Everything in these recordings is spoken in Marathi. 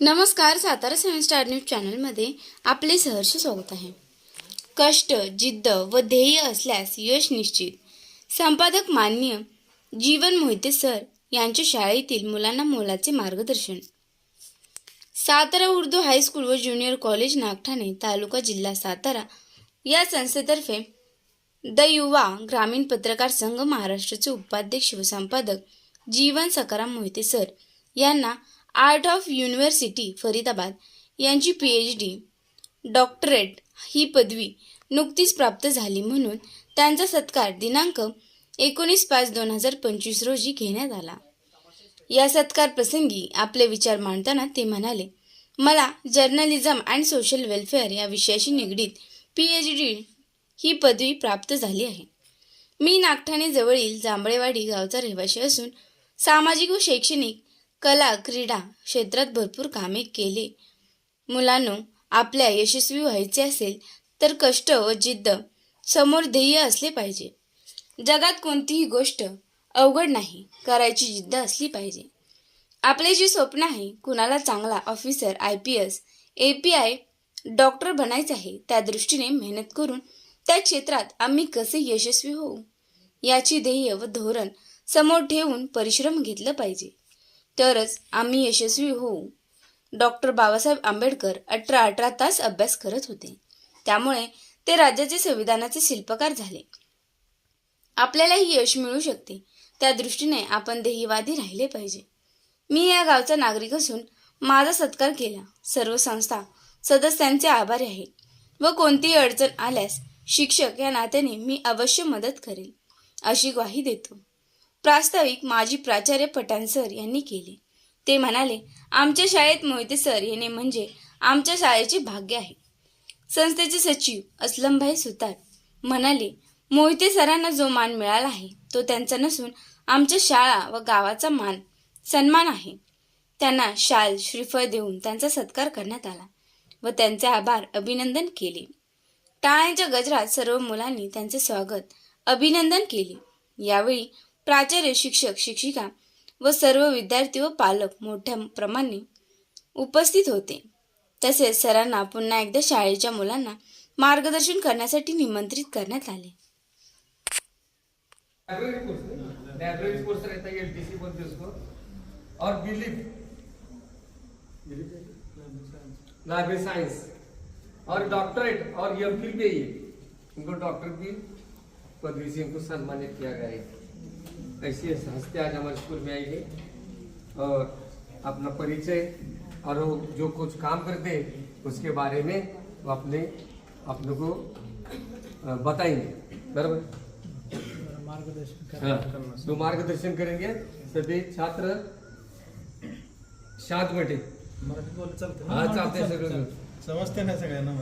नमस्कार सातारा सेवन स्टार न्यूज चॅनलमध्ये आपले सहर्ष स्वागत आहे. कष्ट जिद्द व ध्येय असल्यास यश निश्चित. संपादक मान्य जीवन मोहिते सर यांच्या शाळेतील मुलांना मोलाचे मार्गदर्शन. सातारा उर्दू हायस्कूल व ज्युनियर कॉलेज नागठाणे तालुका जिल्हा सातारा या संस्थेतर्फे द युवा ग्रामीण पत्रकार संघ महाराष्ट्राचे उपाध्यक्ष व संपादक जीवन सकाराम मोहिते सर यांना आर्ट ऑफ युनिव्हर्सिटी फरीदाबाद. यांची पी एच डी डॉक्टरेट ही पदवी नुकतीच प्राप्त झाली म्हणून त्यांचा सत्कार दिनांक एकोणीस पाच दोन हजार पंचवीस रोजी घेण्यात आला. या सत्कार प्रसंगी आपले विचार मांडताना ते म्हणाले मला जर्नलिझम अँड सोशल वेलफेअर या विषयाशी निगडीत पी एच डी ही पदवी प्राप्त झाली आहे. मी नागठाणे जवळील जांभळेवाडी गावचा रहिवासी असून सामाजिक व शैक्षणिक कला क्रीडा क्षेत्रात भरपूर कामे केले. मुलांनो आपल्या यशस्वी व्हायचे असेल तर कष्ट व जिद्द समोर ध्येय असले पाहिजे. जगात कोणतीही गोष्ट अवघड नाही करायची जिद्द असली पाहिजे. आपले जे स्वप्न आहे कुणाला चांगला officer I P S A P I doctor बनायचं आहे त्या दृष्टीने मेहनत करून त्या क्षेत्रात आम्ही कसे यशस्वी होऊ? याची ध्येय व धोरण समोर ठेवून परिश्रम घेतलं पाहिजे. तरच आम्ही यशस्वी होऊ. डॉक्टर बाबासाहेब आंबेडकर अठरा अठरा तास अभ्यास करत होते. त्यामुळे ते राज्याचे संविधानाचे शिल्पकार झाले. आपल्यालाही यश मिळू शकते. त्या दृष्टीने आपण देहीवादी राहिले पाहिजे. मी या गावचा नागरिक असून माझा सत्कार केला. सर्व संस्था सदस्यांचे आभारी आहे व कोणतीही अडचण आल्यास शिक्षक या नात्याने मी अवश्य मदत करेल. अशी ग्वाही देतो. प्रास्ताविक माजी प्राचार्य पठाण सर यांनी केले. ते म्हणाले आमच्या शाळेत मोहिते सर येणे म्हणजे आमच्या शाळेचे भाग्य आहे. संस्थेचे सचिव असलमभाई सुतार म्हणाले मोहिते सरांना जो मान मिळाला आहे तो त्यांचा नसून आमच्या शाळा व गावाचा मान सन्मान आहे. त्यांना शाल श्रीफळ देऊन त्यांचा सत्कार करण्यात आला व त्यांचे आभार अभिनंदन केले. टाळ्यांच्या गजरात सर्व मुलांनी त्यांचे स्वागत अभिनंदन केले. यावेळी प्राचार्य शिक्षक शिक्षिका व सर्व विद्यार्थी व पालक मोठ्या प्रमाणे उपस्थित होते. तसेच सरांना पुन्हा एकदा शाळेच्या मुलांना मार्गदर्शन करण्यासाठी निमंत्रित करण्यात आले. और बिलीफ लाइब्रेरी साइंस और डॉक्टरेट और एम फिल भी है डॉक्टर की पदवी से इनको सम्मानित किया गया है। ऐसी हंसते आज हमारे स्कूल में आई है और अपना परिचय और वो जो कुछ काम करते हैं उसके बारे में वो अपने अपने को बताएंगे। बराबर? मार्गदर्शन हाँ, तो मार्गदर्शन करेंगे। सभी छात्र शांत बैठे। मराठी बोल चालतं हा। चालते सगळं समजते ना सगळ्यांना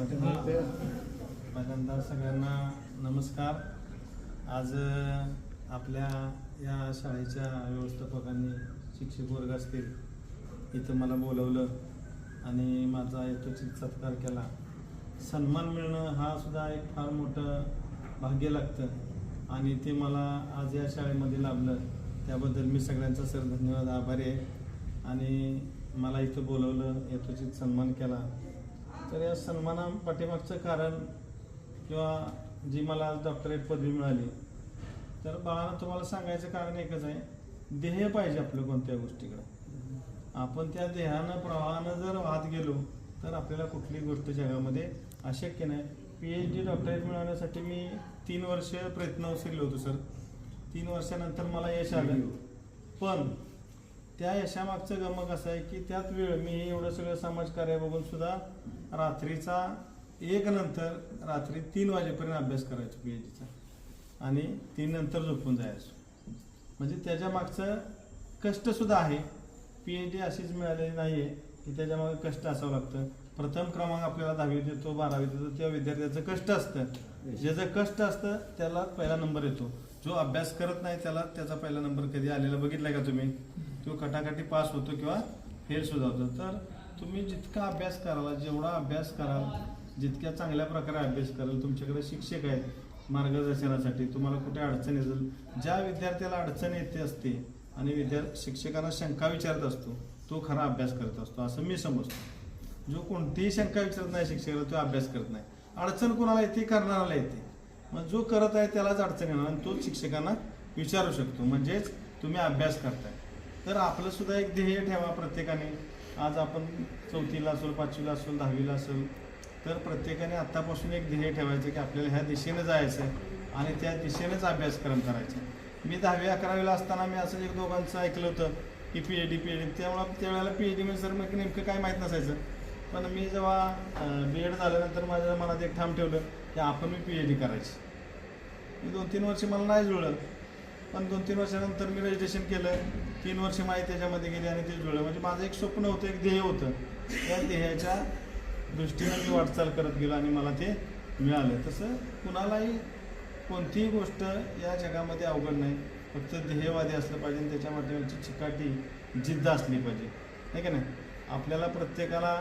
पहिल्यांदा सगळ्यांना नमस्कार. आज आपल्या या शाळेच्या व्यवस्थापकांनी शिक्षक वर्ग असतील इथं मला बोलवलं आणि माझा यथोचित सत्कार केला. सन्मान मिळणं हा सुद्धा एक फार मोठं भाग्य लागतं आणि ते मला आज या शाळेमध्ये लाभलं. त्याबद्दल मी सगळ्यांचा सर धन्यवाद आभारी आहे. आणि मला इथं बोलवलं यथोचित सन्मान केला. तर या सन्माना पाठीमागचं कारण किंवा जी मला आज डॉक्टरेट पदवी मिळाली तर बाळानं तुम्हाला सांगायचं कारण एकच आहे ध्येय पाहिजे आपलं कोणत्या गोष्टीकडे. आपण त्या ध्येयानं प्रवाहानं जर वाहत गेलो तर आपल्याला कुठली गोष्ट जगामध्ये अशक्य नाही. पी एच डी डॉक्टरेट मिळवण्यासाठी मी तीन वर्ष प्रयत्नशील होतो सर तीन वर्षानंतर मला यश आलं. पण त्या यशामागचं गमक असं आहे की त्यात वेळ मी एवढं सगळं समाजकार्य बघून सुद्धा रात्रीचा एक नंतर रात्री तीन वाजेपर्यंत अभ्यास करायचो पी एच डीचा आणि तीन नंतर झोपून जायचो. म्हणजे त्याच्या मागचं कष्टसुद्धा आहे. पी एच डी अशीच मिळालेली नाही आहे की त्याच्यामागे कष्ट असावं लागतं. प्रथम क्रमांक आपल्याला दहावीत येतो बारावीत येतो त्या विद्यार्थ्याचं कष्ट असतं. ज्याचं कष्ट असतं त्याला पहिला नंबर येतो. जो अभ्यास करत नाही त्याला त्याचा पहिला नंबर कधी आलेला बघितलाय का तुम्ही? तो कटाकटी पास होतो किंवा फेल सुद्धा होतो. तर तुम्ही जितका अभ्यास कराल जेवढा अभ्यास कराल जितक्या चांगल्या प्रकारे अभ्यास कराल तुमच्याकडे शिक्षक आहेत मार्गदर्शनासाठी तुम्हाला कुठे अडचण येतील ज्या विद्यार्थ्याला अडचण येते असते आणि विद्या शिक्षकांना शंका विचारत असतो तो खरा अभ्यास करत असतो असं मी समजतो. जो कोणतीही शंका विचारत नाही शिक्षकाला तो अभ्यास करत नाही. अडचण कोणाला येते करणाराला येते. मग जो करत आहे त्यालाच अडचण येणार आणि तोच शिक्षकांना विचारू शकतो. म्हणजेच तुम्ही अभ्यास करताय. तर आपलं सुद्धा एक ध्येय ठेवा प्रत्येकाने. आज आपण चौथीला असेल पाचवीला असेल दहावीला असेल तर प्रत्येकाने आत्तापासून एक ध्येय ठेवायचं की आपल्याला ह्या दिशेनं जायचं आहे आणि त्या दिशेनेच अभ्यासक्रम करायचा मी दहावी अकरावीला असताना मी असं एक दोघांचं ऐकलं होतं की P H D P H D त्यामुळं त्यावेळेला पी एच डी म्हणजे सर मग नेमकं काय माहीत नसायचं. पण मी जेव्हा बी एड झाल्यानंतर माझ्या मनात एक ठाम ठेवलं की आपण मी पी एच डी करायची. मी दोन तीन वर्ष मला नाही जुळलं. पण दोन तीन वर्षानंतर मी रजिस्ट्रेशन केलं. तीन वर्ष माहिती त्याच्यामध्ये गेली आणि ते जुळलं. म्हणजे माझं एक स्वप्न होतं एक ध्येय होतं. त्या ध्येयाच्या दृष्टीनं मी वाटचाल करत गेलो आणि मला ते मिळालं. तसं कुणालाही कोणतीही गोष्ट या जगामध्ये अवघड नाही. फक्त ध्येयवादी असलं पाहिजे आणि त्याच्या माध्यमाची चिकाटी जिद्द असली पाहिजे. आहे का नाही? आपल्याला प्रत्येकाला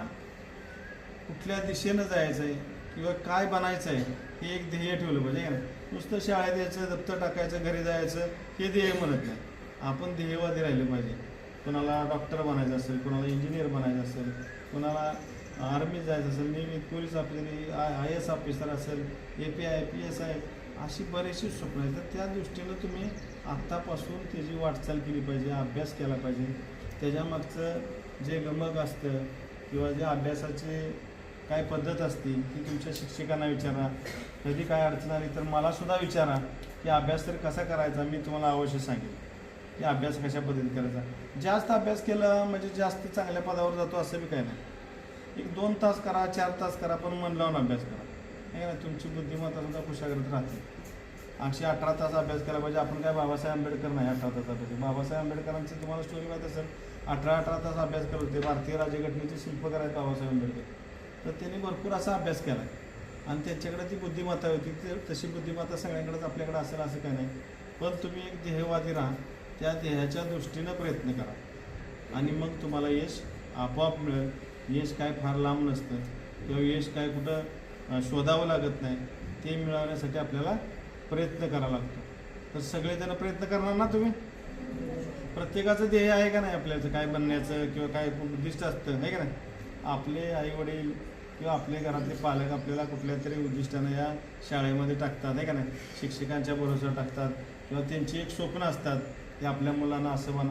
कुठल्या दिशेनं जायचं आहे किंवा काय बनायचं आहे हे एक ध्येय ठेवलं पाहिजे. का नाही? नुसतं शाळेत यायचं दप्तर टाकायचं घरी जायचं हे ध्येय म्हणत नाही. आपण ध्येयवादी राहिलं पाहिजे. कोणाला डॉक्टर बनायचं असेल कोणाला इंजिनियर बनायचं असेल कोणाला आर्मीत जायचं असेल navy police officer I I S officer असेल A P I P S I अशी बरेचशी स्वप्न आहेत. तर त्या दृष्टीनं तुम्ही आत्तापासून त्याची वाटचाल केली पाहिजे अभ्यास केला पाहिजे. त्याच्यामागचं जे गमक असतं किंवा जे अभ्यासाचे काय पद्धत असते ती तुमच्या शिक्षकांना विचारा. कधी काय अडचण आली तर मला सुद्धा विचारा की अभ्यास तर कसा करायचा मी तुम्हाला अवश्य सांगेन. की अभ्यास कशा पद्धतीने करायचा. जास्त अभ्यास केला म्हणजे जास्त चांगल्या पदावर जातो असं बी काय नाही. एक दोन तास करा चार तास करा पण मन लावून अभ्यास करा. आहे ना तुमची बुद्धिमत्ता सुद्धा कुशाग्रत राहते. अशी अठरा तास अभ्यास केला पाहिजे. आपण काय बाबासाहेब आंबेडकर नाही अठरा तास अभ्यास बाबासाहेब आंबेडकरांची तुम्हाला स्टोरी माहीत असेल अठरा अठरा तास अभ्यास करत होते. भारतीय राज्यघटनेचे शिल्पकार आहेत बाबासाहेब आंबेडकर. तर त्यांनी भरपूर असा अभ्यास केला. आणि त्यांच्याकडे ती बुद्धिमत्ता होती. ते तशी बुद्धिमत्ता सगळ्यांकडेच आपल्याकडे असेल असं काय नाही. पण तुम्ही एक ध्येयवादी राहा. त्या ध्येयाच्या दृष्टीनं प्रयत्न करा. आणि मग तुम्हाला यश आपोआप मिळेल. यश काय फार लांब नसतं. किंवा यश काय कुठं शोधावं लागत नाही. ते मिळवण्यासाठी आपल्याला प्रयत्न करावा लागतो. तर सगळेजण प्रयत्न करणार ना तुम्ही? प्रत्येकाचं ध्येय आहे का नाही आपल्याचं? काय बनण्याचं किंवा काय उद्दिष्ट असतं आहे का नाही? आपले आईवडील किंवा आपले घरातले पालक आपल्याला कुठल्या तरी उद्दिष्टानं या शाळेमध्ये टाकतात आहे का नाही? शिक्षकांच्या भरोसा टाकतात. किंवा त्यांची एक स्वप्न असतात ते आपल्या मुलांना असं म्हणा